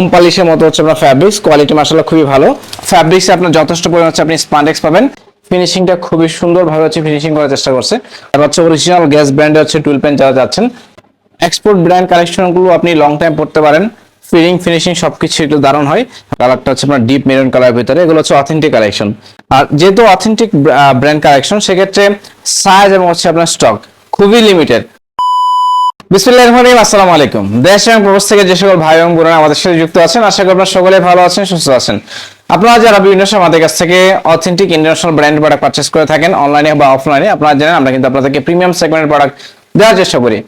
Home পলিশের মতো হচ্ছে আপনার ফ্যাব্রিক্স কোয়ালিটি মাসাল্লাহ খুবই ভালো। ফ্যাব্রিক্সে আপনার যথেষ্ট পরিমাণ হচ্ছে আপনি স্পান্ডেক্স পাবেন। ফিনিশিংটা খুবই সুন্দরভাবে হচ্ছে ফিনিশিং করার চেষ্টা করছে। আর হচ্ছে অরিজিনাল গ্যাস ব্র্যান্ডে হচ্ছে টুল পেন যারা যাচ্ছেন এক্সপোর্ট ব্র্যান্ড কালেকশনগুলো আপনি লং টাইম পড়তে পারেন। ফিলিং ফিনিশিং সবকিছু একটু দারুণ হয়। কালারটা হচ্ছে আপনার ডিপ মেরুন কালার ভিতরে, এগুলো হচ্ছে অথেন্টিক কালেকশন আর যেহেতু অথেন্টিক ব্র্যান্ড কালেকশন সেক্ষেত্রে সাইজ এবং হচ্ছে আপনার স্টক খুবই limited authentic international brand purchase করে থাকেন অফলাইনে প্রিমিয়াম দেওয়ার চেষ্টা করি।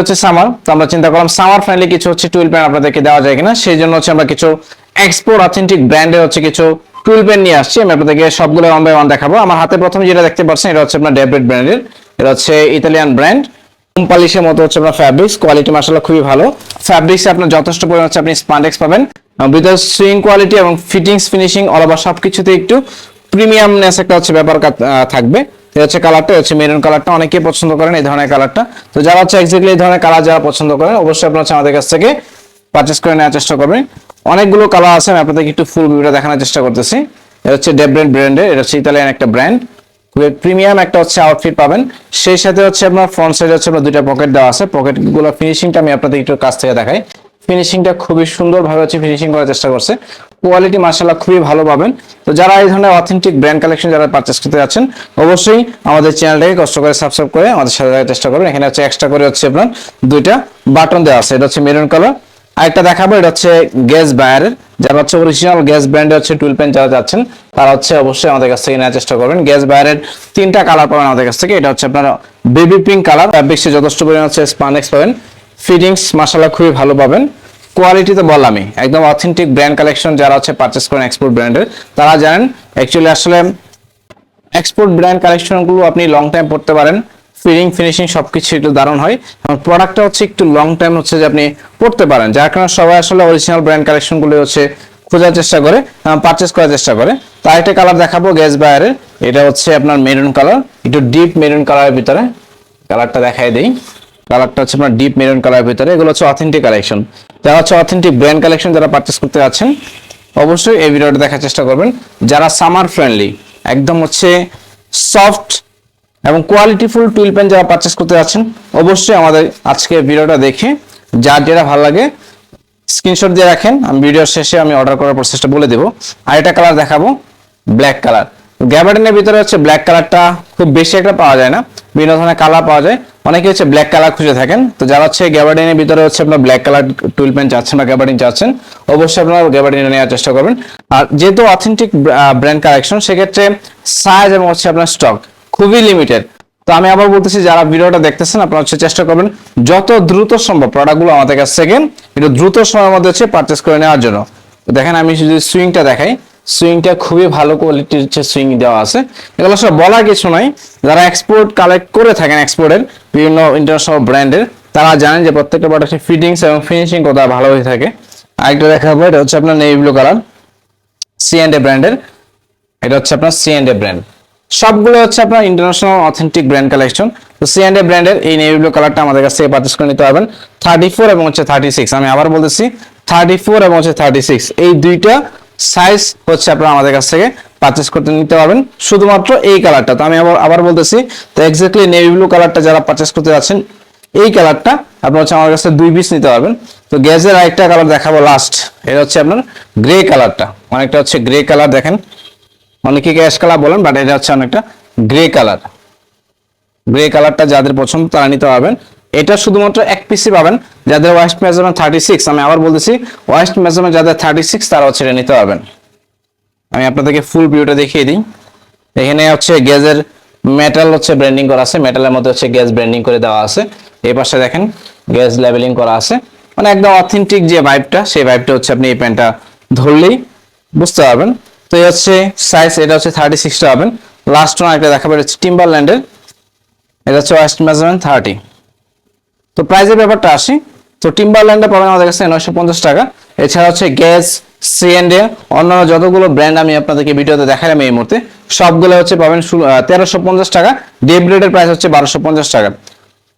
হচ্ছে সামার তো আমরা চিন্তা করলাম সামার কিছু হচ্ছে আপনাদেরকে দেওয়া যায় কিনা, সেই জন্য হচ্ছে আমরা কিছু অথেন্টিক ব্র্যান্ডের হচ্ছে কিছু নিয়ে আসছি, আমি আপনাদেরকে সবগুলো দেখাবো। আমার হাতে প্রথম যেটা দেখতে পাচ্ছেন, এটা হচ্ছে আপনার ডেব্রেড ব্র্যান্ডের এটা হচ্ছে ইতালিয়ান ব্র্যান্ড হোম পলিশের মতো হচ্ছে আপনার ফ্যাব্রিক্স কোয়ালিটি মাসাল্লাহ খুবই ভালো। ফ্যাব্রিক্সে আপনার যথেষ্ট পরিমাণ হচ্ছে আপনি স্পান্ডেক্স পাবেন। ভিতরে সুইং কোয়ালিটি এবং ফিটিংস ফিনিশিং অল ওভার সবকিছুতে একটু প্রিমিয়ামনেস একটা হচ্ছে ব্যাপার থাকবে। এটা হচ্ছে কালারটা হচ্ছে মেরুন কালারটা অনেকেই পছন্দ করেন এই ধরনের কালারটা তো যারা হচ্ছে এক্স্যাক্টলি এই ধরনের কালার যারা পছন্দ করেন, অবশ্যই আপনার হচ্ছে আমাদের কাছ থেকে পারচেস করে নেওয়ার চেষ্টা করবেন। অনেকগুলো কালার আছে, আমি আপনাদেরকে একটু ফুল ভিউটা দেখানোর চেষ্টা করতেছি। এটা হচ্ছে ডেব্রেন্ড ব্র্যান্ডের এটা হচ্ছে ইতালিয়ান একটা ব্র্যান্ড প্রিমিয়াম একটা হচ্ছে আউটফিট পাবেন। সেই সাথে হচ্ছে আপনার ফ্রন্ট সাইডে হচ্ছে আপনার দুইটা পকেট দেওয়া আছে। পকেটগুলো ফিনিশিংটা আমি আপনাদের একটু কাছ থেকে দেখাই। ফিনিশিংটা খুবই সুন্দরভাবে হচ্ছে ফিনিশিং করার চেষ্টা করছে। কোয়ালিটি মার্শাল্লাহ খুবই ভালো পাবেন। তো যারা এই ধরনের অথেন্টিক ব্র্যান্ড কালেকশন যারা পারচেস করতে যাচ্ছেন, অবশ্যই আমাদের চ্যানেলটাকে কষ্ট করে সাবস্ক্রাইব করে আমাদের সাথে থাকার চেষ্টা করবেন। এখানে হচ্ছে এক্সট্রা করে হচ্ছে আপনার দুইটা বাটন দেওয়া আছে। এটা হচ্ছে মেরুন কালার আরেকটা দেখাবো, এটা হচ্ছে গ্যাস বায়ারের যারা হচ্ছে অরিজিনাল গ্যাস ব্র্যান্ডে হচ্ছে টুল পেন যারা যাচ্ছেন, তারা হচ্ছে অবশ্যই আমাদের কাছ থেকে নেওয়ার চেষ্টা করবেন। গ্যাস বায়ারের তিনটা কালার পাবেন আমাদের কাছ থেকে। এটা হচ্ছে আপনার বেবি পিঙ্ক কালার ফ্যাব্রিক্সে যথেষ্ট পরিমাণ হচ্ছে স্পানেক্স পাবেন। ফিটিংস মাসাল্লাহ খুবই ভালো পাবেন। কোয়ালিটি তো বললামই, একদম অথেন্টিক ব্র্যান্ড কালেকশন যারা হচ্ছে পারচেস করেন এক্সপোর্ট ব্র্যান্ডের তারা জানেন অ্যাকচুয়ালি আসলে এক্সপোর্ট ব্র্যান্ড কালেকশনগুলো আপনি লং টাইম পড়তে পারেন। ফিলিং ফিনিশিং সবকিছু একটু দারুণ হয়। এবং প্রোডাক্টটা হচ্ছে একটু লং টাইম হচ্ছে যে আপনি পড়তে পারেন, যার কারণে সবাই আসলে অরিজিনাল ব্র্যান্ড কালেকশনগুলো হচ্ছে খোঁজার চেষ্টা করে পারচেস করার চেষ্টা করে। তো আরেকটা কালার দেখাবো, গ্যাস বায়ারের। এটা হচ্ছে আপনার মেরুন কালার একটু ডিপ মেরুন কালারের ভিতরে। কালারটা দেখাই দেই। কালারটা হচ্ছে আপনার ডিপ মেরুন কালারের ভিতরে, এগুলো হচ্ছে অথেন্টিক কালেকশন যারা হচ্ছে অথেন্টিক ব্র্যান্ড কালেকশন যারা পারচেস করতে যাচ্ছেন, অবশ্যই এই ভিডিওটা দেখার চেষ্টা করবেন। যারা সামার ফ্রেন্ডলি একদম হচ্ছে সফট এবং কোয়ালিটিফুল টুইল পেন যারা পারচেস করতে যাচ্ছেন, অবশ্যই আমাদের আজকে ভিডিওটা দেখে, যার যেটা ভালো লাগে স্ক্রিনশট দিয়ে রাখেন, আমি ভিডিওর শেষে আমি অর্ডার করার প্রসেসটা বলে দেবো। আর এটা কালার দেখাবো ব্ল্যাক কালার গ্যাবার্ডিনের ভিতরে হচ্ছে ব্ল্যাক কালারটা খুব বেশি একটা পাওয়া যায় না, বিভিন্ন ধরনের কালার পাওয়া যায়। অনেকে হচ্ছে ব্ল্যাক কালার খুঁজে থাকেন। তো যারা হচ্ছে গ্যাবার্ডিনের ভিতরে হচ্ছে আপনার ব্ল্যাক কালার টুইল পেন চাচ্ছেন বা গ্যাবার্ডিন চাচ্ছেন অবশ্যই আপনারা গ্যাবার্ডিন নেওয়ার চেষ্টা করবেন। আর যেহেতু অথেন্টিক ব্র্যান্ড কালেকশন সেক্ষেত্রে সাইজ এবং হচ্ছে আপনার স্টক খুবই লিমিটেড তো আমি আবার বলতেছি, যারা ভিডিওটা দেখতেছেন, আপনারা হচ্ছে চেষ্টা করবেন যত দ্রুত সম্ভব প্রোডাক্টগুলো আমাদের কাছ থেকে একটু দ্রুত সময়ের মধ্যে হচ্ছে পারচেস করে নেওয়ার জন্য। দেখেন, আমি যদি সুইংটা দেখাই। সুইংটা খুবই ভালো কোয়ালিটির হচ্ছে সুইং দেওয়া আছে। এগুলো সব বলার কিছু নয় যারা এক্সপোর্ট কালেক্ট করে থাকেন এক্সপোর্টের বিভিন্ন ইন্টারন্যাশনাল ব্র্যান্ডের তারা জানেন যে প্রত্যেকটা প্রোডাক্টের ফিটিংস এবং ফিনিশিং কত ভালো হয়ে থাকে। আরেকটা দেখাবো, এটা হচ্ছে আপনার navy blue colour C and A ব্র্যান্ডের এটা হচ্ছে আপনার সি অ্যান্ড এ ব্র্যান্ড সবগুলো হচ্ছে আপনার ইন্টারন্যাশনাল অথেন্টিক ব্র্যান্ড কালেকশন তো সি অ্যান্ড এ ব্র্যান্ডের এই নেভি ব্লু কালারটা আমাদের কাছ থেকে পারচেস করে নিতে পারবেন। থার্টি ফোর এবং হচ্ছে থার্টি সিক্স আমি আবার বলতেছি থার্টি ফোর এবং হচ্ছে থার্টি সিক্স এই দুইটা সাইজ হচ্ছে আপনারা আমাদের কাছ থেকে পারচেস করতে নিতে পারবেন। শুধুমাত্র এই কালারটা তো আমি আবার আবার বলতেছি, তো এক্স্যাক্টলি নেভি ব্লু কালারটা যারা পারচেস করতে যাচ্ছেন, এই কালারটা আপনার হচ্ছে আমার কাছে দুই পিস নিতে পারবেন। তো গ্যাসের আরেকটা কালার দেখাবো লাস্ট এটা হচ্ছে আপনার গ্রে কালারটা অনেকটা হচ্ছে গ্রে কালার দেখেন। অনেকে গ্যাস কালার বলেন? বাট এটা হচ্ছে অনেকটা গ্রে কালার গ্রে কালারটা যাদের পছন্দ তারা নিতে পারবেন। এটা শুধুমাত্র এক পিসি পাবেন। যাদের ওয়েস্ট মেজারমেন্ট থার্টি সিক্স আমি আবার বলতেছি ওয়েস্ট মেজারমেন্ট যাদের থার্টি সিক্স তারা হচ্ছে এটা নিতে পারবেন। আমি আপনাদেরকে ফুল ভিউটা দেখিয়ে দিই। এখানে হচ্ছে গ্যাসের মেটাল হচ্ছে ব্র্যান্ডিং করা আছে। মেটালের মধ্যে হচ্ছে গ্যাস ব্র্যান্ডিং করে দেওয়া আছে। এই পাশে দেখেন, গ্যাস লেবেলিং করা আছে। মানে একদম অথেন্টিক যে ভাইবটা সেই ভাইবটা হচ্ছে আপনি এই প্যান্টটা ধরলেই বুঝতে পারবেন। তো এই হচ্ছে সাইজ এটা হচ্ছে থার্টি সিক্সটা পাবেন লাস্ট ওয়ান একটা দেখাবেন হচ্ছে টিম্বারল্যান্ডের এটা হচ্ছে ওয়েস্ট মেজারমেন্ট থার্টি তো প্রাইজের ব্যাপারটা আসি। তো টিম্বারল্যান্ডে পাবেন আমাদের কাছে নয়শো পঞ্চাশ টাকা। এছাড়া হচ্ছে গ্যাস সি এন্ড এ অন্যান্য যতগুলো ব্র্যান্ড আমি আপনাদেরকে ভিডিওতে দেখালাম এই মুহূর্তে, সবগুলো হচ্ছে পাবেন তেরোশো পঞ্চাশ টাকা। রেটের প্রাইস হচ্ছে বারোশো পঞ্চাশ টাকা।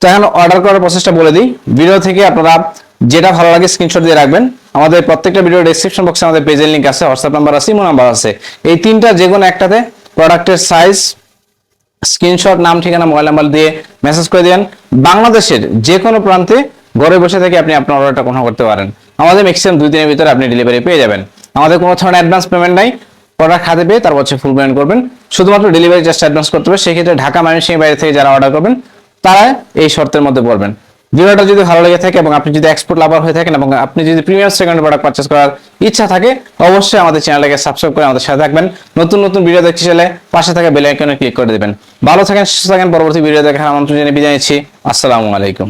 তো এখন অর্ডার করার প্রসেসটা বলে দিই। ভিডিও থেকে আপনারা যেটা ভালো লাগে স্ক্রিনশট দিয়ে রাখবেন। আমাদের প্রত্যেকটা ভিডিও ডেসক্রিপশন বক্সে আমাদের পেজের লিংক আছে হোয়াটসঅ্যাপ নাম্বার আছে ইমো নাম্বার আছে। এই তিনটা যে কোনো একটাতে প্রোডাক্টের সাইজ স্ক্রিনশট নাম, ঠিকানা মোবাইল নাম্বার দিয়ে মেসেজ করে দেন বাংলাদেশের যে কোনো প্রান্তে ঘরে বসে থেকে আপনি আপনার অর্ডারটা কনফার্ম করতে পারেন। আমাদের ম্যাক্সিমাম দুই দিনের ভিতরে আপনি ডেলিভারি পেয়ে যাবেন। আমাদের কোনো ধরনের অ্যাডভান্স পেমেন্ট নাই। প্রোডাক্ট হাতে পেয়ে তারপর হচ্ছে ফুল পেমেন্ট করবেন। শুধুমাত্র ডেলিভারি চার্জ অ্যাডভান্স করতে হবে। সেক্ষেত্রে ঢাকা, ময়মনসিংহের বাইরে থেকে যারা অর্ডার করবেন, তারা এই শর্তের মধ্যে পড়বেন। ভিডিওটা যদি ভালো লেগে থাকে এবং আপনি যদি এক্সপোর্ট লাভার হয়ে থাকেন এবং আপনি যদি প্রিমিয়াম সেকেন্ড প্রোডাক্ট পারচেস করার ইচ্ছা থাকে, অবশ্যই আমাদের চ্যানেলটাকে সাবস্ক্রাইব করে আমাদের সাথে থাকবেন। নতুন নতুন ভিডিও দেখতে চাইলে পাশে থাকা বেল আইকনে ক্লিক করে দেবেন। ভালো থাকেন, সুস্থ থাকেন, পরবর্তী ভিডিও দেখার আমন্ত্রণ জানিয়ে বিদায় নিচ্ছি। আসসালামু আলাইকুম।